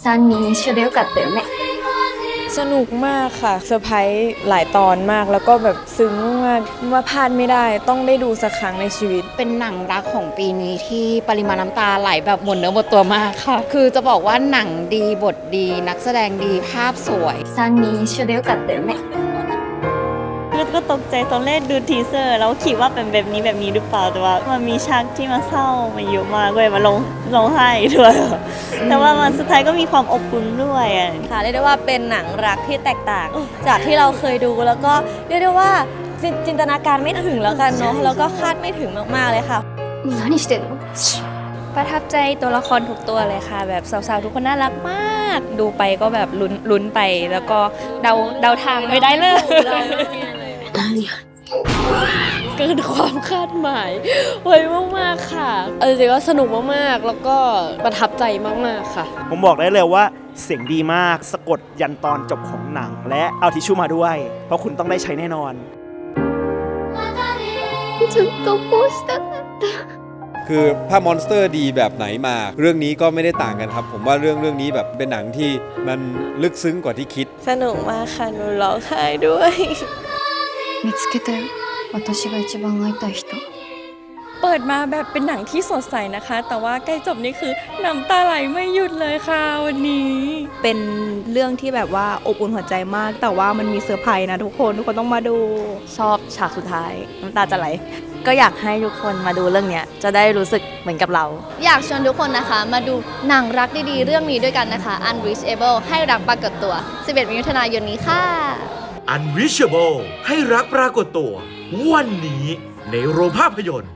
3人一緒でよかったよね สนุกมากค่ะเซอร์ไพรส์หลายตอนมาก แล้วก็แบบซึ้งมากว่าพลาดไม่ได้ ต้องได้ดูสักครั้งในชีวิต เป็นหนังรักของปีนี้ที่ปริมาณน้ำตาไหลแบบหมดเนื้อหมดตัวมากค่ะ คือจะบอกว่าหนังดีบทดี นักแสดงดีภาพสวย 3人一緒でよかったよね ก็ก็ ตกใจตอนแรกดูทีเซอร์แล้วคิดว่าเป็นแบบนี้แบบนี้หรือเปล่าแต่ว่ามันมีฉากที่มาเศร้ามาเยอะมากเลยมาลงร้องไห้ด้วย แต่ว่ามันสุดท้ายก็มีความอบอุ่นด้วยอ่ะ ค่ะเรียกได้ว่าเป็นหนังรักที่แตกต่าง จากที่เราเคยดูแล้วก็เรียกได้ว่าจินจินตนาการไม่ถึงแล้วกันเนาะแล้วก็คาดไม่ถึงมากๆเลยค่ะ 何してんの ประทับใจตัวละครทุกตัวเลยค่ะ แบบสาวๆทุกคนน่ารักมาก ดูไปก็แบบลุ้นลุ้นไป แล้วก็เดาเดาทางไม่ได้เล ย เกินความคาดหมายไว้มากๆค่ะเอาจริงๆก็สนุกมากๆ แล้วก็ประทับใจมากๆค่ะ ผมบอกได้เลยว่าเสียงดีมากสะกดยันตอนจบของหนัง และเอาทิชชู่มาด้วย เพราะคุณต้องได้ใช้แน่นอน ずっとこうしたかった คือถ้ามอนสเตอร์ดีแบบไหนมา เรื่องนี้ก็ไม่ได้ต่างกันครับ ผมว่าเรื่องเรื่องนี้แบบเป็นหนังที่มันลึกซึ้งกว่าที่คิด สนุกมากค่ะหนูร้องไห้ด้วย 見つけたよ私が一番会いたい人 เปิดมาแบบเป็นหนังที่สดใสนะคะ แต่ว่าใกล้จบนี่คือน้ำตาไหลไม่หยุดเลยค่ะวันนี้ เป็นเรื่องที่แบบว่าอบอุ่นหัวใจมาก แต่ว่ามันมีเซอร์ไพรส์นะทุกคน ทุกคนต้องมาดู ชอบฉากสุดท้าย น้ำตาจะไหล ก็อยากให้ทุกคนมาดูเรื่องเนี้ย จะได้รู้สึกเหมือนกับเรา อยากชวนทุกคนนะคะ มาดูหนังรักดีๆ เรื่องนี้ด้วยกันนะคะ Unreachable ให้รักปรากฏตัว 11มิถุนายนนี้ค่ะ Unreachable ให้รักปรากฏตัว วันนี้ในโรงภาพยนตร์